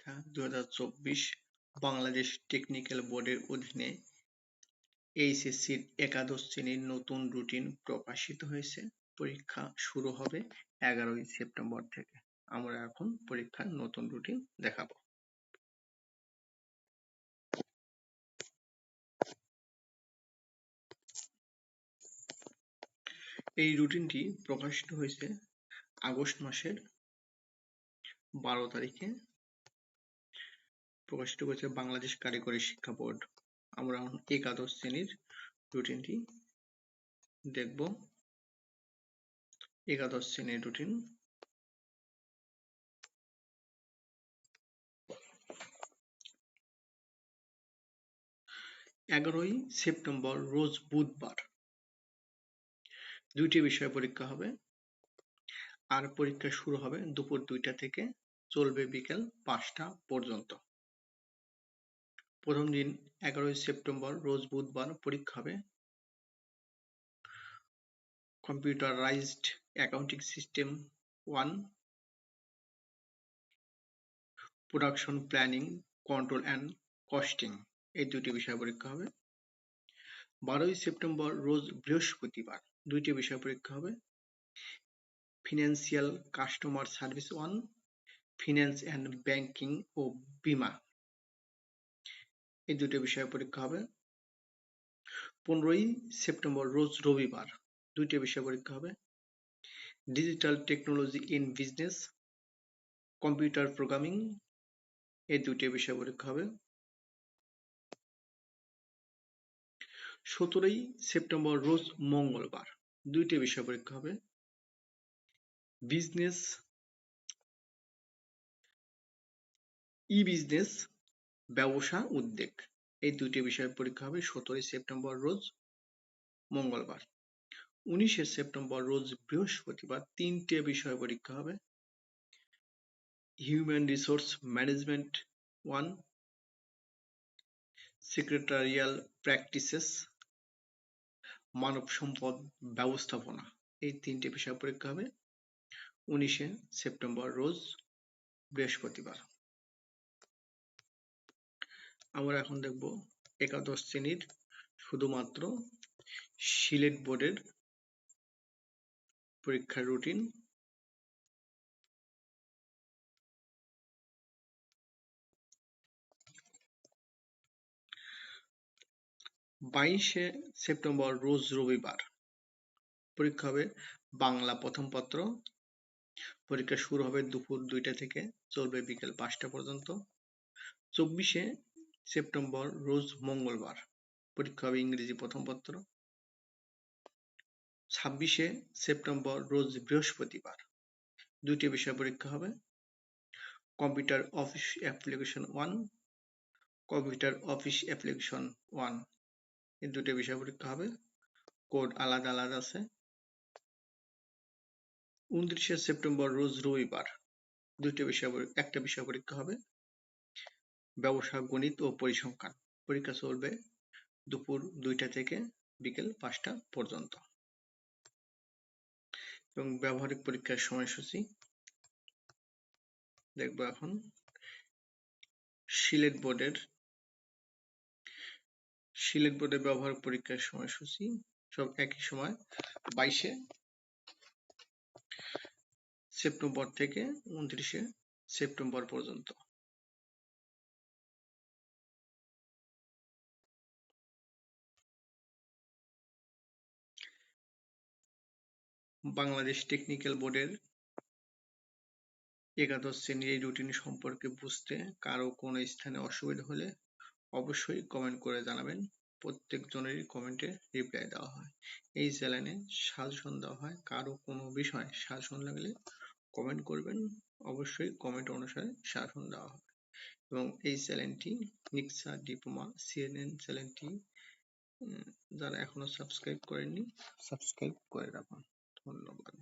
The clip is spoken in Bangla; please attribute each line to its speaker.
Speaker 1: পরীক্ষা দু বাংলাদেশ টেকনিক্যাল বোর্ডের অধীনে এইচএসসির একাদশ শ্রেণির নতুন রুটিন প্রকাশিত হয়েছে। পরীক্ষা শুরু হবে এগারোই সেপ্টেম্বর থেকে। আমরা এখন পরীক্ষার নতুন রুটিন দেখাবো। এই রুটিনটি প্রকাশিত হয়েছে আগস্ট মাসের বারো তারিখে। প্রকাশিত করেছে বাংলাদেশ কারিগরি শিক্ষা বোর্ড। আমরা একাদশ শ্রেণির রুটিনটি দেখব। একাদশ শ্রেণির রুটিন এগারোই সেপ্টেম্বর, রোজ বুধবার। দুইটি বিষয়ে পরীক্ষা হবে। আর পরীক্ষা শুরু হবে দুপুর দুইটা থেকে, চলবে বিকেল পাঁচটা পর্যন্ত। প্রথম দিন এগারোই সেপ্টেম্বর রোজ বুধবার পরীক্ষা হবে। Computerized accounting system one production planning control and costing এই দুটি বিষয় পরীক্ষা হবে। বারোই সেপ্টেম্বর রোজ বৃহস্পতিবার দুইটি বিষয় পরীক্ষা হবে। Financial customer service one finance and banking ও বিমা। এই দুটো বিষয় পরীক্ষা হবে। পনেরোই সেপ্টেম্বর রোজ রবিবার দুইটি বিষয় পরীক্ষা হবে। Digital technology in business computer programming এই দুটি বিষয় পরীক্ষা হবে। সতেরোই সেপ্টেম্বর রোজ মঙ্গলবার দুইটি বিষয় পরীক্ষা হবে। বিজনেস ই বিজনেস ব্যবসা উদ্যোগ এই দুটি বিষয়ের পরীক্ষা হবে সতেরোই সেপ্টেম্বর রোজ মঙ্গলবার। উনিশে সেপ্টেম্বর রোজ বৃহস্পতিবার তিনটে বিষয় পরীক্ষা হবে। Human resource management one secretarial practices মানব সম্পদ ব্যবস্থাপনা। এই তিনটে বিষয় পরীক্ষা হবে উনিশে সেপ্টেম্বর রোজ বৃহস্পতিবার। আমরা এখন দেখব একাদশ শ্রেণির শুধুমাত্র সিলেট বোর্ডের পরীক্ষার রুটিন বাইশে সেপ্টেম্বর রোজ রবিবার পরীক্ষা হবে বাংলা প্রথম পত্র। পরীক্ষা শুরু হবে দুপুর দুইটা থেকে, চলবে বিকেল পাঁচটা পর্যন্ত। চব্বিশে সেপ্টেম্বর, রোজ মঙ্গলবার। পরীক্ষা হবে ইংরেজি প্রথম পত্র। ছাব্বিশে সেপ্টেম্বর, রোজ বৃহস্পতিবার। দুইটি বিষয় পরীক্ষা হবে। Computer office application one. Computer office application one. এই দুটি বিষয় পরীক্ষা হবে। কোড আলাদা আলাদা আছে। উনত্রিশে সেপ্টেম্বর, রোজ রবিবার। দুইটি বিষয় একটা বিষয় পরীক্ষা হবে। ব্যবসা, গণিত ও পরিসংখ্যান পরীক্ষা চলবে দুপুর দুইটা থেকে বিকেল পাঁচটা পর্যন্ত। এবং ব্যবহারিক পরীক্ষার সময়সূচি দেখব এখন। সিলেট বোর্ডের সিলেট বোর্ডের ব্যবহারিক পরীক্ষার সময়সূচি সব একই সময়, বাইশে সেপ্টেম্বর থেকে উনত্রিশে সেপ্টেম্বর পর্যন্ত। বাংলাদেশ টেকনিক্যাল বোর্ডের একাদশ শ্রেণির এই রুটিন সম্পর্কে বুঝতে কারও কোনো স্থানে অসুবিধা হলে অবশ্যই কমেন্ট করে জানাবেন। প্রত্যেক জনেরই কমেন্টে রিপ্লাই দেওয়া হয়। এই চ্যানেলে সাজেশন দেওয়া হয়। কারও কোনো বিষয় সাজেশন লাগলে কমেন্ট করবেন। অবশ্যই কমেন্ট অনুসারে সাজেশন দেওয়া হবে। এবং এই চ্যানেলটি নিক্সা ডিপ্লোমা সিএনএন চ্যানেলটি যারা এখনও সাবস্ক্রাইব করেননি সাবস্ক্রাইব করে রাখুন। ধন্যবাদ